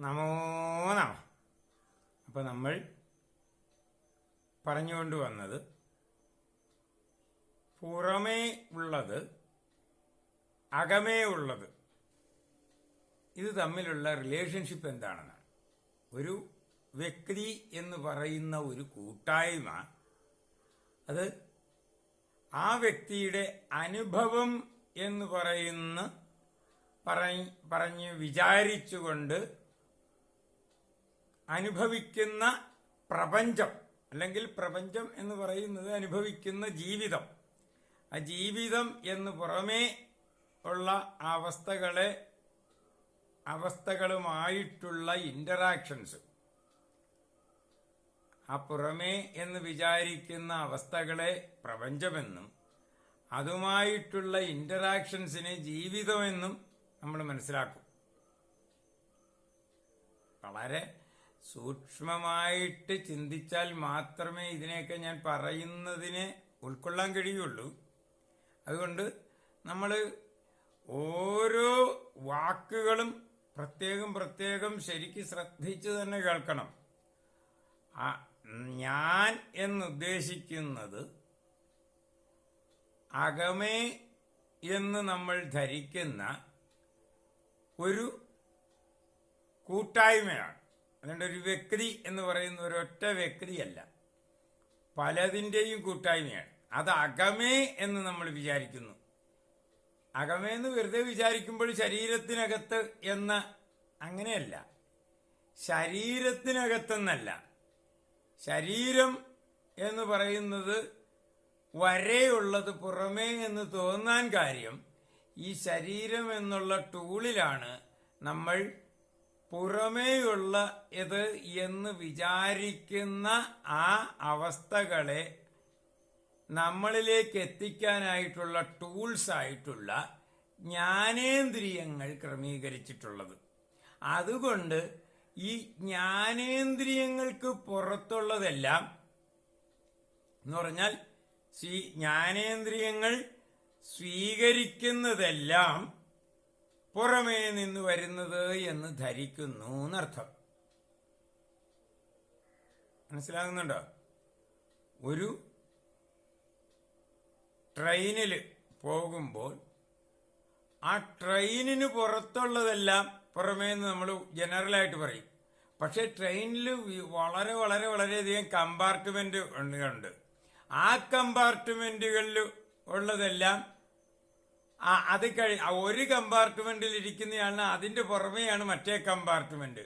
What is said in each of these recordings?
നമോ നമ. നമ്മൾ പറഞ്ഞുകൊണ്ട് വന്നത് പുറമേ ഉള്ളത് അകമേ ഉള്ളത്. ഇത് തമ്മിലുള്ള റിലേഷൻഷിപ്പ് എന്താണെന്നാണ്. ഒരു വ്യക്തി എന്ന് പറയുന്ന ഒരു കൂട്ടായ്മ അത് ആ വ്യക്തിയുടെ അനുഭവം എന്ന് പറയുന്ന പറഞ്ഞ് വിചാരിച്ചുകൊണ്ട് അനുഭവിക്കുന്ന പ്രപഞ്ചം അല്ലെങ്കിൽ പ്രപഞ്ചം എന്ന് പറയുന്നത് അനുഭവിക്കുന്ന ജീവിതം. ആ ജീവിതം എന്ന് പുറമേ ഉള്ള അവസ്ഥകളെ അവസ്ഥകളുമായിട്ടുള്ള ഇന്ററാക്ഷൻസ് ആ പുറമേ എന്ന് വിചാരിക്കുന്ന അവസ്ഥകളെ പ്രപഞ്ചമെന്നും അതുമായിട്ടുള്ള ഇന്ററാക്ഷൻസിനെ ജീവിതമെന്നും നമ്മൾ മനസ്സിലാക്കും. വളരെ സൂക്ഷ്മമായിട്ട് ചിന്തിച്ചാൽ മാത്രമേ ഇതിനെയൊക്കെ ഞാൻ പറയുന്നതിനെ ഉൾക്കൊള്ളാൻ കഴിയുള്ളൂ. അതുകൊണ്ട് നമ്മൾ ഓരോ വാക്കുകളും പ്രത്യേകം പ്രത്യേകം ശരിക്ക് ശ്രദ്ധിച്ച് തന്നെ കേൾക്കണം. ഞാൻ എന്നുദ്ദേശിക്കുന്നത് അകമേ എന്ന് നമ്മൾ ധരിക്കുന്ന ഒരു കൂട്ടായ്മയാണ്. അതുകൊണ്ട് ഒരു വ്യക്തി എന്ന് പറയുന്ന ഒരൊറ്റ വ്യക്തിയല്ല. പലതിന്റെയും കൂട്ടായ്മയാണ്. അത് അകമേ എന്ന് നമ്മൾ വിചാരിക്കുന്നു. അകമേ എന്ന് വെറുതെ വിചാരിക്കുമ്പോൾ ശരീരത്തിനകത്ത് എന്ന അങ്ങനെയല്ല. ശരീരത്തിനകത്തെന്നല്ല. ശരീരം എന്ന് പറയുന്നത് വരെയുള്ളത് പുറമേ എന്ന് തോന്നാൻ കാര്യം ഈ ശരീരം എന്നുള്ള ടൂളിലാണ് നമ്മൾ പുറമേയുള്ള ഇത് എന്ന് വിചാരിക്കുന്ന ആ അവസ്ഥകളെ നമ്മളിലേക്ക് എത്തിക്കാനായിട്ടുള്ള ടൂൾസ് ആയിട്ടുള്ള ജ്ഞാനേന്ദ്രിയങ്ങൾ ക്രമീകരിച്ചിട്ടുള്ളത്. അതുകൊണ്ട് ഈ ജ്ഞാനേന്ദ്രിയങ്ങൾക്ക് പുറത്തുള്ളതെല്ലാം എന്ന് പറഞ്ഞാൽ സ്വീ ജ്ഞാനേന്ദ്രിയങ്ങൾ സ്വീകരിക്കുന്നതെല്ലാം പുറമേ നിന്ന് വരുന്നത് എന്ന് ധരിക്കുന്നു എന്നർത്ഥം. മനസ്സിലാകുന്നുണ്ടോ? ഒരു ട്രെയിനിൽ പോകുമ്പോൾ ആ ട്രെയിനിന് പുറത്തുള്ളതെല്ലാം പുറമേ നിന്ന് നമ്മൾ ജനറലായിട്ട് പറയും. പക്ഷേ ട്രെയിനിൽ വളരെ വളരെ വളരെയധികം കമ്പാർട്ട്മെന്റ് ഉണ്ട് ആ കമ്പാർട്ട്മെന്റുകളിൽ ഉള്ളതെല്ലാം അത് കഴി ഒരു കമ്പാർട്ട്മെന്റിൽ ഇരിക്കുന്നയാളിന് അതിന്റെ പുറമെയാണ് മറ്റേ കമ്പാർട്ട്മെന്റ്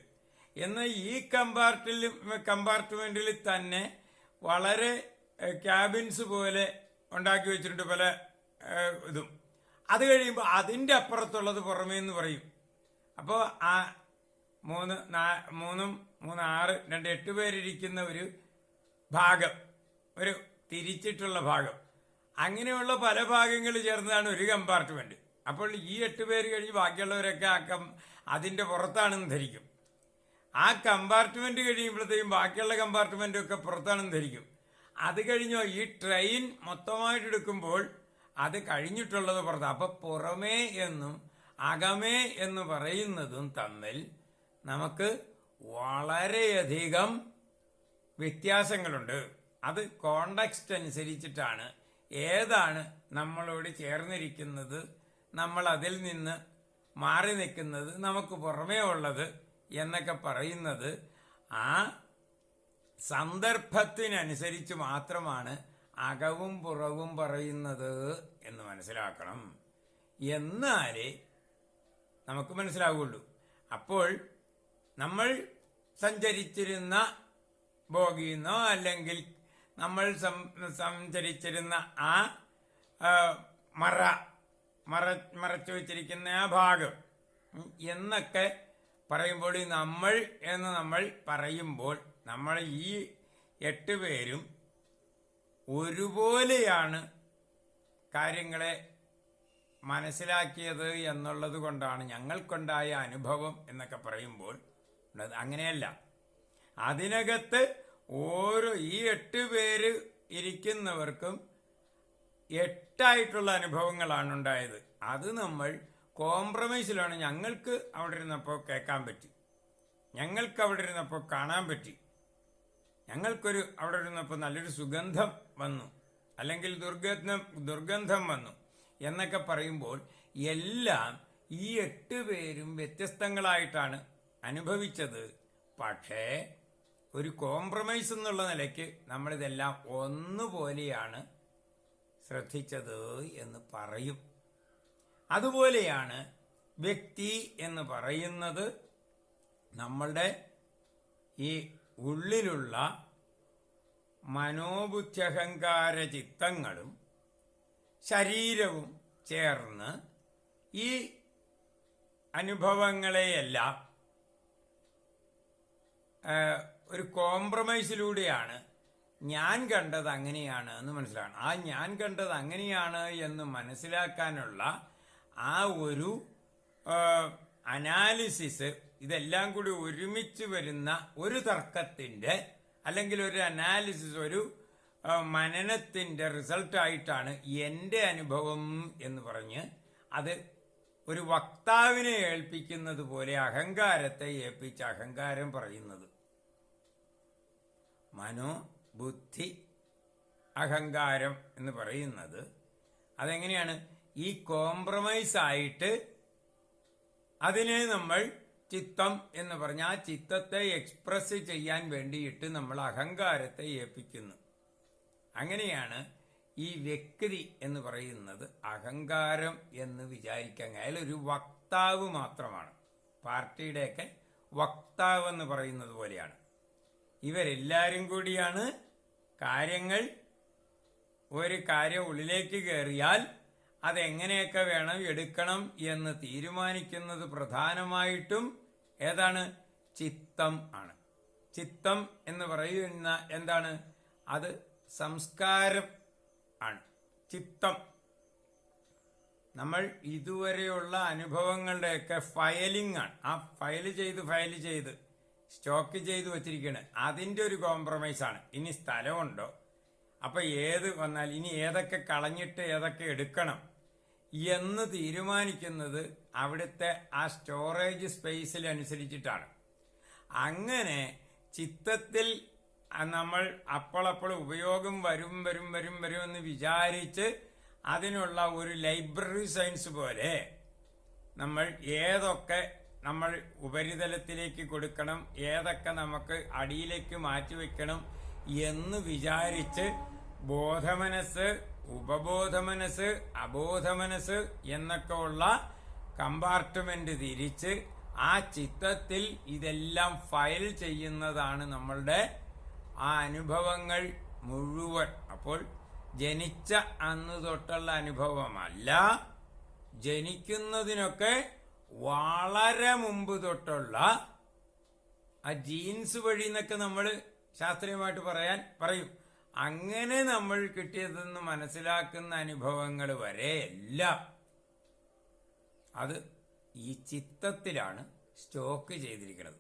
എന്നാൽ ഈ കമ്പാർട്ടിൽ കമ്പാർട്ട്മെന്റിൽ തന്നെ വളരെ ക്യാബിൻസ് പോലെ ഉണ്ടാക്കി വെച്ചിട്ടുണ്ട് പല ഇതും. അത് കഴിയുമ്പോൾ അതിന്റെ അപ്പുറത്തുള്ളത് പുറമേ എന്ന് പറയും. അപ്പോൾ ആ മൂന്ന് നാ- മൂന്നും മൂന്ന് ആറ് രണ്ട് എട്ട് പേരിരിക്കുന്ന ഒരു ഭാഗം ഒരു തിരിച്ചിട്ടുള്ള ഭാഗം. അങ്ങനെയുള്ള പല ഭാഗങ്ങൾ ചേർന്നതാണ് ഒരു കമ്പാർട്ട്മെന്റ് അപ്പോൾ ഈ എട്ട് പേര് കഴിഞ്ഞ് ബാക്കിയുള്ളവരൊക്കെ ആ കം അതിന്റെ പുറത്താണെന്ന് ധരിക്കും. ആ കമ്പാർട്ട്മെന്റ് കഴിയുമ്പോഴത്തേക്കും ബാക്കിയുള്ള കമ്പാർട്ട്മെന്റ് ഒക്കെ പുറത്താണെന്ന് ധരിക്കും. അത് കഴിഞ്ഞോ ഈ ട്രെയിൻ മൊത്തമായിട്ട് എടുക്കുമ്പോൾ അത് കഴിഞ്ഞിട്ടുള്ളത് പുറത്ത്. അപ്പൊ പുറമേ എന്നും അകമേ എന്ന് പറയുന്നതും തമ്മിൽ നമുക്ക് വളരെയധികം വ്യത്യാസങ്ങളുണ്ട്. അത് കോണ്ടക്സ്റ്റ് അനുസരിച്ചിട്ടാണ് ഏതാണ് നമ്മളോട് ചേർന്നിരിക്കുന്നത്? നമ്മൾ അതിൽ നിന്ന് മാറി നിൽക്കുന്നത് നമുക്ക് പുറമേ ഉള്ളത് എന്നൊക്കെ പറയുന്നത് ആ സന്ദർഭത്തിനനുസരിച്ച് മാത്രമാണ് അകവും പുറവും പറയുന്നത് എന്ന് മനസ്സിലാക്കണം. എന്നാലേ നമുക്ക് മനസ്സിലാവുള്ളൂ. അപ്പോൾ നമ്മൾ സഞ്ചരിച്ചിരുന്ന ബോഗിന്നോ അല്ലെങ്കിൽ നമ്മൾ സഞ്ചരിച്ചിരുന്ന ആ മറ മറ മറച്ചു വച്ചിരിക്കുന്ന ആ ഭാഗം എന്നൊക്കെ പറയുമ്പോൾ നമ്മൾ എന്ന് നമ്മൾ പറയുമ്പോൾ നമ്മൾ ഈ എട്ട് പേരും ഒരുപോലെയാണ് കാര്യങ്ങളെ മനസ്സിലാക്കിയത് എന്നുള്ളത് കൊണ്ടാണ് ഞങ്ങൾക്കുണ്ടായ അനുഭവം എന്നൊക്കെ പറയുമ്പോൾ അങ്ങനെയല്ല. അതിനകത്ത് ഓരോ ഈ എട്ട് പേര് ഇരിക്കുന്നവർക്കും എട്ടായിട്ടുള്ള അനുഭവങ്ങളാണ് ഉണ്ടായത്. അത് നമ്മൾ കോംപ്രമൈസിലാണ് ഞങ്ങൾക്ക് അവിടെ ഇരുന്നപ്പോൾ കേൾക്കാൻ പറ്റി. ഞങ്ങൾക്ക് അവിടെ ഇരുന്നപ്പോൾ കാണാൻ പറ്റി. ഞങ്ങൾക്കൊരു അവിടെ ഇരുന്നപ്പോൾ നല്ലൊരു സുഗന്ധം വന്നു. അല്ലെങ്കിൽ ദുർഗന്ധം ദുർഗന്ധം വന്നു എന്നൊക്കെ പറയുമ്പോൾ എല്ലാം ഈ എട്ട് പേരും വ്യത്യസ്തങ്ങളായിട്ടാണ് അനുഭവിച്ചത്. പക്ഷേ ഒരു കോംപ്രമൈസ് എന്നുള്ള നിലയ്ക്ക് നമ്മളിതെല്ലാം ഒന്നുപോലെയാണ് ശ്രദ്ധിച്ചത് എന്ന് പറയും. അതുപോലെയാണ് വ്യക്തി എന്ന് പറയുന്നത് നമ്മളുടെ ഈ ഉള്ളിലുള്ള മനോബുദ്ധ്യഹങ്കാര ചിത്തങ്ങളും ശരീരവും ചേർന്ന് ഈ അനുഭവങ്ങളെയെല്ലാം ഒരു കോംപ്രമൈസിലൂടെയാണ് ഞാൻ കണ്ടത് അങ്ങനെയാണ് എന്ന് മനസ്സിലാക്കണം ആ ഞാൻ കണ്ടത് അങ്ങനെയാണ് എന്ന് മനസ്സിലാക്കാനുള്ള ആ ഒരു അനാലിസിസ് ഇതെല്ലാം കൂടി ഒരുമിച്ച് വരുന്ന ഒരു തർക്കത്തിന്റെ അല്ലെങ്കിൽ ഒരു അനാലിസിസ് ഒരു മനനത്തിന്റെ റിസൾട്ടായിട്ടാണ് എന്റെ അനുഭവം എന്ന് പറഞ്ഞ് അത് ഒരു വക്താവിനെ ഏൽപ്പിക്കുന്നത് പോലെ അഹങ്കാരത്തെ ഏൽപ്പിച്ച് അഹങ്കാരം പറയുന്നത്. മനോ ബുദ്ധി അഹങ്കാരം എന്ന് പറയുന്നത്. അതെങ്ങനെയാണ്? ഈ കോംപ്രമൈസ് ആയിട്ട് അതിനെ നമ്മൾ ചിത്തം എന്ന് പറഞ്ഞാൽ ആ ചിത്തത്തെ എക്സ്പ്രസ് ചെയ്യാൻ വേണ്ടിയിട്ട് നമ്മൾ അഹങ്കാരത്തെ ഏൽപ്പിക്കുന്നു. അങ്ങനെയാണ് ഈ വ്യക്തി എന്ന് പറയുന്നത് അഹങ്കാരം എന്ന് വിചാരിക്കാൻ അയാൾ ഒരു വക്താവ് മാത്രമാണ്. പാർട്ടിയുടെയൊക്കെ വക്താവ് എന്ന് പറയുന്നത് പോലെയാണ്. ഇവരെല്ലാവരും കൂടിയാണ് കാര്യങ്ങൾ ഒരു കാര്യം ഉള്ളിലേക്ക് കയറിയാൽ അതെങ്ങനെയൊക്കെ വേണം എടുക്കണം എന്ന് തീരുമാനിക്കുന്നത് പ്രധാനമായിട്ടും ഏതാണ്? ചിത്തം ആണ്. ചിത്തം എന്ന് പറയുന്ന എന്താണ്? അത് സംസ്കാരം ആണ്. ചിത്തം. നമ്മൾ ഇതുവരെയുള്ള അനുഭവങ്ങളുടെയൊക്കെ ഫയലിംഗ് ആണ്. ആ ഫയൽ ചെയ്ത് ഫയൽ ചെയ്ത് സ്റ്റോക്ക് ചെയ്ത് വച്ചിരിക്കുകയാണ് അതിന്റെ ഒരു കോംപ്രമൈസാണ് ഇനി സ്ഥലമുണ്ടോ? അപ്പോൾ ഏത് വന്നാൽ ഇനി ഏതൊക്കെ കളഞ്ഞിട്ട് ഏതൊക്കെ എടുക്കണം എന്ന് തീരുമാനിക്കുന്നത് അവിടുത്തെ ആ സ്റ്റോറേജ് സ്പേസിൽ അനുസരിച്ചിട്ടാണ്. അങ്ങനെ ചിത്തത്തിൽ നമ്മൾ അപ്പോളപ്പോൾ ഉപയോഗം വരും വരും വരും വരും എന്ന് വിചാരിച്ച് അതിനുള്ള ഒരു ലൈബ്രറി സയൻസ് പോലെ നമ്മൾ ഏതൊക്കെ നമ്മൾ ഉപരിതലത്തിലേക്ക് കൊടുക്കണം ഏതൊക്കെ നമുക്ക് അടിയിലേക്ക് മാറ്റിവെക്കണം എന്ന് വിചാരിച്ച് ബോധമനസ് ഉപബോധമനസ് അബോധമനസ് എന്നൊക്കെ ഉള്ള കമ്പാർട്ട്മെന്റ് തിരിച്ച് ആ ചിത്തത്തിൽ ഇതെല്ലാം ഫയൽ ചെയ്യുന്നതാണ് നമ്മളുടെ ആ അനുഭവങ്ങൾ മുഴുവൻ. അപ്പോൾ ജനിച്ച അന്ന് തൊട്ടുള്ള അനുഭവമല്ല ജനിക്കുന്നതിനൊക്കെ വളരെ മുമ്പ് തൊട്ടുള്ള ആ ജീൻസ് വഴി എന്നൊക്കെ നമ്മൾ ശാസ്ത്രീയമായിട്ട് പറയാൻ പറയും. അങ്ങനെ നമ്മൾ കിട്ടിയതെന്ന് മനസ്സിലാക്കുന്ന അനുഭവങ്ങൾ വരെ എല്ലാം അത് ഈ ചിത്തത്തിലാണ് സ്റ്റോക്ക് ചെയ്തിരിക്കുന്നത്.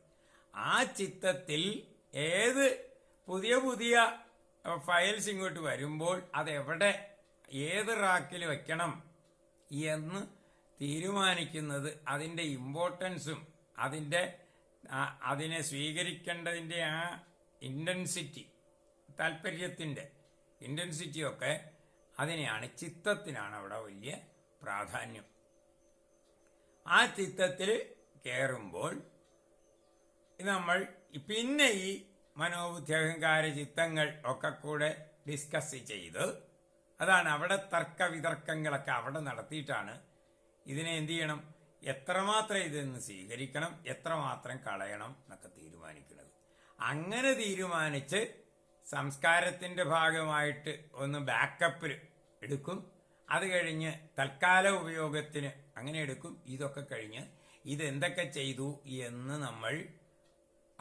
ആ ചിത്തത്തിൽ ഏത് പുതിയ പുതിയ ഫയൽസ് ഇങ്ങോട്ട് വരുമ്പോൾ അതെവിടെ ഏത് റാക്കിൽ വെക്കണം എന്ന് തീരുമാനിക്കുന്നത് അതിന്റെ ഇമ്പോർട്ടൻസും അതിന്റെ അതിനെ സ്വീകരിക്കേണ്ടതിന്റെ ആ ഇന്റൻസിറ്റി താല്പര്യത്തിന്റെ ഇന്റൻസിറ്റിയൊക്കെ അതിനെയാണ് ചിത്തത്തിനാണ് അവിടെ വലിയ പ്രാധാന്യം. ആ ചിത്തത്തിൽ കയറുമ്പോൾ നമ്മൾ പിന്നെ ഈ മനോബുദ്ധി അഹങ്കാര ചിത്തങ്ങൾ ഒക്കെ കൂടെ ഡിസ്കസ് ചെയ്ത് അതാണ് അവിടെ തർക്ക വിതർക്കങ്ങളൊക്കെ അവിടെ നടത്തിയിട്ടാണ് ഇതിനെ എന്ത് ചെയ്യണം? എത്രമാത്രം ഇതിന്ന് സ്വീകരിക്കണം? എത്രമാത്രം കളയണം എന്നൊക്കെ തീരുമാനിക്കുന്നത്. അങ്ങനെ തീരുമാനിച്ച് സംസ്കാരത്തിന്റെ ഭാഗമായിട്ട് ഒന്ന് ബാക്കപ്പിൽ എടുക്കും. അത് കഴിഞ്ഞ് തൽക്കാല ഉപയോഗത്തിന് അങ്ങനെ എടുക്കും. ഇതൊക്കെ കഴിഞ്ഞ് ഇതെന്തൊക്കെ ചെയ്തു എന്ന് നമ്മൾ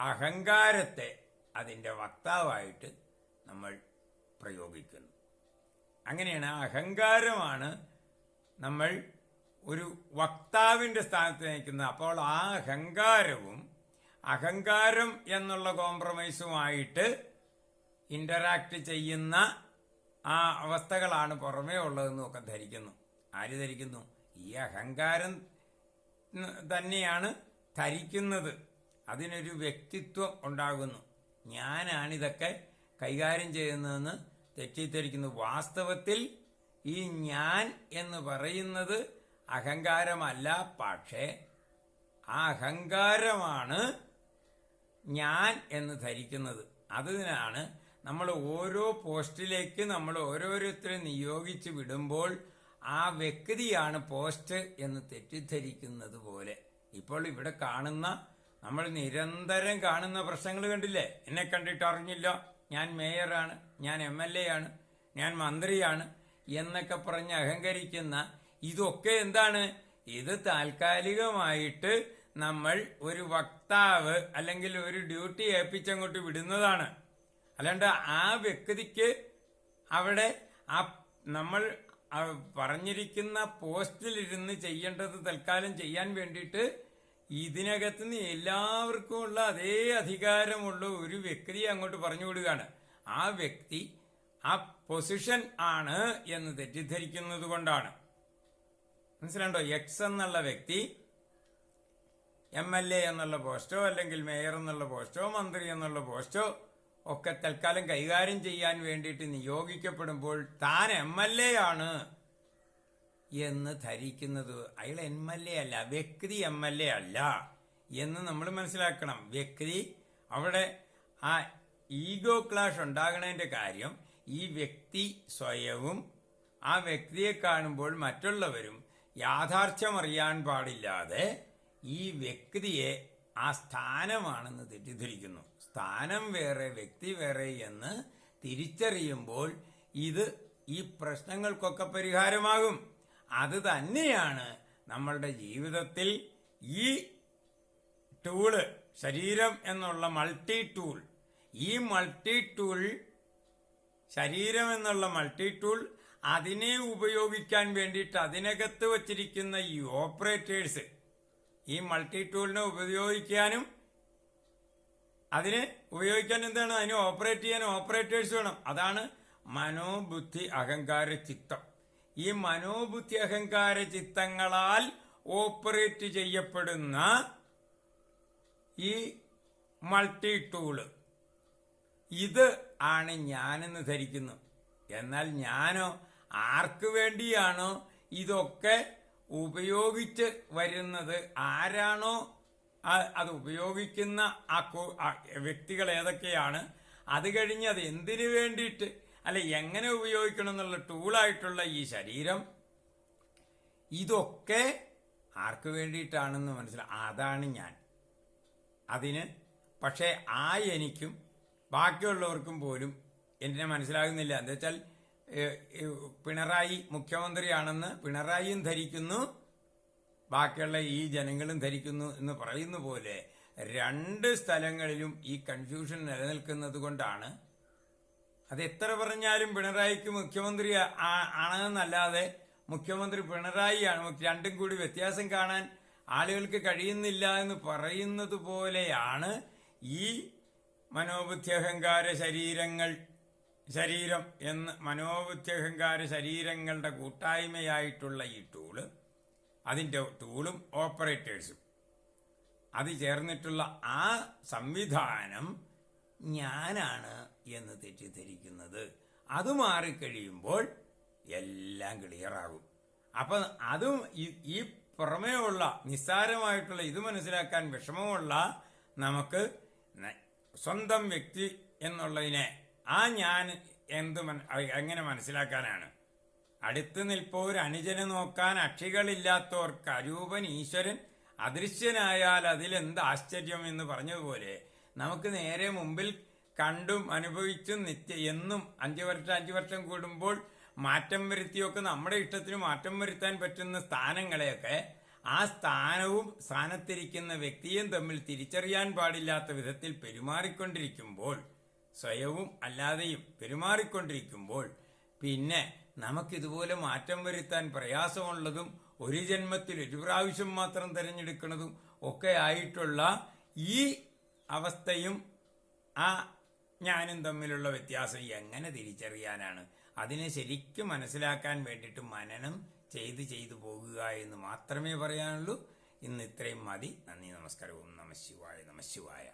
അഹങ്കാരത്തെ അതിന്റെ വക്താവായിട്ട് നമ്മൾ പ്രയോഗിക്കുന്നു. അങ്ങനെയാണ് അഹങ്കാരമാണ് നമ്മൾ ഒരു വക്താവിന്റെ സ്ഥാനത്ത് നിൽക്കുന്നത് അപ്പോൾ ആ അഹങ്കാരവും അഹങ്കാരം എന്നുള്ള കോംപ്രമൈസുമായിട്ട് ഇന്ററാക്ട് ചെയ്യുന്ന ആ അവസ്ഥകളാണ് പുറമേ ഉള്ളതെന്നും ഒക്കെ ധരിക്കുന്നു. ആര് ധരിക്കുന്നു? ഈ അഹങ്കാരം തന്നെയാണ് ധരിക്കുന്നത്. അതിനൊരു വ്യക്തിത്വം ഉണ്ടാകുന്നു. ഞാനാണിതൊക്കെ കൈകാര്യം ചെയ്യുന്നതെന്ന് തെറ്റിദ്ധരിക്കുന്നു. വാസ്തവത്തിൽ ഈ ഞാൻ എന്ന് പറയുന്നത് അഹങ്കാരമല്ല പക്ഷേ ആ അഹങ്കാരമാണ് ഞാൻ എന്ന് ധരിക്കുന്നത്. അതിനാണ് നമ്മൾ ഓരോ പോസ്റ്റിലേക്ക് നമ്മൾ ഓരോരുത്തരെ നിയോഗിച്ച് വിടുമ്പോൾ ആ വ്യക്തിയാണ് പോസ്റ്റ് എന്ന് തെറ്റിദ്ധരിക്കുന്നത് പോലെ. ഇപ്പോൾ ഇവിടെ കാണുന്ന നമ്മൾ നിരന്തരം കാണുന്ന പ്രശ്നങ്ങൾ കണ്ടില്ലേ? എന്നെ കണ്ടിട്ട് അറിഞ്ഞില്ല. ഞാൻ മേയറാണ് ഞാൻ എം എൽ എ ആണ് ഞാൻ മന്ത്രിയാണ് എന്നൊക്കെ പറഞ്ഞ് അഹങ്കരിക്കുന്ന ഇതൊക്കെ എന്താണ്? ഇത് താൽക്കാലികമായിട്ട് നമ്മൾ ഒരു വക്താവ് അല്ലെങ്കിൽ ഒരു ഡ്യൂട്ടി ഏൽപ്പിച്ചങ്ങോട്ട് വിടുന്നതാണ്. അല്ലാണ്ട് ആ വ്യക്തിക്ക് അവിടെ ആ നമ്മൾ പറഞ്ഞിരിക്കുന്ന പോസ്റ്റിലിരുന്ന് ചെയ്യേണ്ടത് തൽക്കാലം ചെയ്യാൻ വേണ്ടിയിട്ട് ഇതിനകത്ത് നിന്ന് എല്ലാവർക്കും ഉള്ള അതേ അധികാരമുള്ള ഒരു വ്യക്തിയെ അങ്ങോട്ട് പറഞ്ഞു വിടുകയാണ്. ആ വ്യക്തി ആ പൊസിഷൻ ആണ് എന്ന് തെറ്റിദ്ധരിക്കുന്നത് കൊണ്ടാണ്. മനസ്സിലാണ്ടോ? എക്സ് എന്നുള്ള വ്യക്തി എം എൽ എ എന്നുള്ള പോസ്റ്റോ അല്ലെങ്കിൽ മേയർ എന്നുള്ള പോസ്റ്റോ മന്ത്രി എന്നുള്ള പോസ്റ്റോ ഒക്കെ തൽക്കാലം കൈകാര്യം ചെയ്യാൻ വേണ്ടിയിട്ട് നിയോഗിക്കപ്പെടുമ്പോൾ താൻ എം എൽ എ ആണ് എന്ന് ധരിക്കുന്നത്. അയാൾ എം എൽ എ അല്ല വ്യക്തി എം എൽ എ അല്ല എന്ന് നമ്മൾ മനസ്സിലാക്കണം. വ്യക്തി അവിടെ ആ ഈഗോ ക്ലാഷ് ഉണ്ടാകണതിന്റെ കാര്യം ഈ വ്യക്തി സ്വയവും ആ വ്യക്തിയെ കാണുമ്പോൾ മറ്റുള്ളവരും യാഥാർത്ഥ്യമറിയാൻ പാടില്ലാതെ ഈ വ്യക്തിയെ ആ സ്ഥാനമാണെന്ന് തെറ്റിദ്ധരിക്കുന്നു. സ്ഥാനം വേറെ വ്യക്തി വേറെ എന്ന് തിരിച്ചറിയുമ്പോൾ ഇത് ഈ പ്രശ്നങ്ങൾക്കൊക്കെ പരിഹാരമാകും. അത് തന്നെയാണ് നമ്മളുടെ ജീവിതത്തിൽ ഈ ടൂൾ ശരീരം എന്നുള്ള മൾട്ടി ടൂൾ. ഈ മൾട്ടി ടൂൾ ശരീരം എന്നുള്ള മൾട്ടി ടൂൾ അതിനെ ഉപയോഗിക്കാൻ വേണ്ടിയിട്ട് അതിനകത്ത് വച്ചിരിക്കുന്ന ഈ ഓപ്പറേറ്റേഴ്സ് ഈ മൾട്ടി ടൂളിനെ ഉപയോഗിക്കാനും അതിന് ഉപയോഗിക്കാൻ എന്താണ്? അതിനെ ഓപ്പറേറ്റ് ചെയ്യാൻ ഓപ്പറേറ്റേഴ്സ് വേണം. അതാണ് മനോബുദ്ധി അഹങ്കാര ചിത്തം. ഈ മനോബുദ്ധി അഹങ്കാര ചിത്തങ്ങളാൽ ഓപ്പറേറ്റ് ചെയ്യപ്പെടുന്ന ഈ മൾട്ടി ടൂൾ ഇത് ആണ് ഞാനെന്ന് ധരിക്കുന്നു. എന്നാൽ ഞാനോ ആർക്ക് വേണ്ടിയാണോ ഇതൊക്കെ ഉപയോഗിച്ച് വരുന്നത്? ആരാണോ അത് ഉപയോഗിക്കുന്ന ആ വ്യക്തികൾ ഏതൊക്കെയാണ്? അത് കഴിഞ്ഞ് അത് എന്തിനു വേണ്ടിയിട്ട്? അല്ലെ എങ്ങനെ ഉപയോഗിക്കണം എന്നുള്ള ടൂളായിട്ടുള്ള ഈ ശരീരം? ഇതൊക്കെ ആർക്ക് വേണ്ടിയിട്ടാണെന്ന് മനസ്സിലാ അതാണ് ഞാൻ. അതിന് പക്ഷേ ആ എനിക്കും ബാക്കിയുള്ളവർക്കും പോലും എന്നെ മനസ്സിലാകുന്നില്ല. എന്താ വെച്ചാൽ പിണറായി മുഖ്യമന്ത്രിയാണെന്ന് പിണറായിയും ധരിക്കുന്നു. ബാക്കിയുള്ള ഈ ജനങ്ങളും ധരിക്കുന്നു എന്ന് പറയുന്ന പോലെ രണ്ട് സ്ഥലങ്ങളിലും ഈ കൺഫ്യൂഷൻ നിലനിൽക്കുന്നത് കൊണ്ടാണ്. അത് എത്ര പറഞ്ഞാലും പിണറായിക്ക് മുഖ്യമന്ത്രി ആണെന്നല്ലാതെ മുഖ്യമന്ത്രി പിണറായിയാണ്. രണ്ടും കൂടി വ്യത്യാസം കാണാൻ ആളുകൾക്ക് കഴിയുന്നില്ല എന്ന് പറയുന്നത് പോലെയാണ് ഈ മനോബുദ്ധ്യഹങ്കാര ശരീരങ്ങൾ ശരീരം എന്ന് മനോബുദ്ധ്യഹങ്കാര ശരീരങ്ങളുടെ കൂട്ടായ്മയായിട്ടുള്ള ഈ ടൂൾ അതിന്റെ ടൂളും ഓപ്പറേറ്റേഴ്സും അത് ചേർന്നിട്ടുള്ള ആ സംവിധാനം ഞാനാണ് എന്ന് തെറ്റിദ്ധരിക്കുന്നത്. അത് മാറിക്കഴിയുമ്പോൾ എല്ലാം ക്ലിയറാകും അപ്പം അതും ഈ- പുറമേയുള്ള നിസ്സാരമായിട്ടുള്ള ഇത് മനസ്സിലാക്കാൻ വിഷമമുള്ള നമുക്ക് സ്വന്തം വ്യക്തി എന്നുള്ളതിനെ ആ ഞാൻ എന്ത് എങ്ങനെ മനസ്സിലാക്കാനാണ്? അടുത്ത് നിൽപ്പോർ അനുജന് നോക്കാൻ അക്ഷികളില്ലാത്തവർക്ക് അരൂപൻ ഈശ്വരൻ അദൃശ്യനായാൽ അതിലെന്ത് ആശ്ചര്യം എന്ന് പറഞ്ഞതുപോലെ നമുക്ക് നേരെ മുമ്പിൽ കണ്ടും അനുഭവിച്ചും നിത്യ എന്നും അഞ്ചു വർഷം അഞ്ചു വർഷം കൂടുമ്പോൾ മാറ്റം വരുത്തിയൊക്കെ നമ്മുടെ ഇഷ്ടത്തിന് മാറ്റം വരുത്താൻ പറ്റുന്ന സ്ഥാനങ്ങളെയൊക്കെ ആ സ്ഥാനവും സ്ഥാനത്തിരിക്കുന്ന വ്യക്തിയും തമ്മിൽ തിരിച്ചറിയാൻ പാടില്ലാത്ത വിധത്തിൽ പെരുമാറിക്കൊണ്ടിരിക്കുമ്പോൾ സ്വയവും അല്ലാതെയും പെരുമാറിക്കൊണ്ടിരിക്കുമ്പോൾ പിന്നെ നമുക്കിതുപോലെ മാറ്റം വരുത്താൻ പ്രയാസമുള്ളതും ഒരു ജന്മത്തിൽ ഒരു പ്രാവശ്യം മാത്രം തിരഞ്ഞെടുക്കുന്നതും ഒക്കെ ആയിട്ടുള്ള ഈ അവസ്ഥയും ആ ഞാനും തമ്മിലുള്ള വ്യത്യാസം എങ്ങനെ തിരിച്ചറിയാനാണ്? അതിനെ ശരിക്കും മനസ്സിലാക്കാൻ വേണ്ടിയിട്ട് മനനം ചെയ്ത് ചെയ്തു പോകുക എന്ന് മാത്രമേ പറയാനുള്ളൂ. ഇന്ന് ഇത്രയും മതി. നന്ദി നമസ്കാരവും നമ ശിവായ നമ ശിവായ.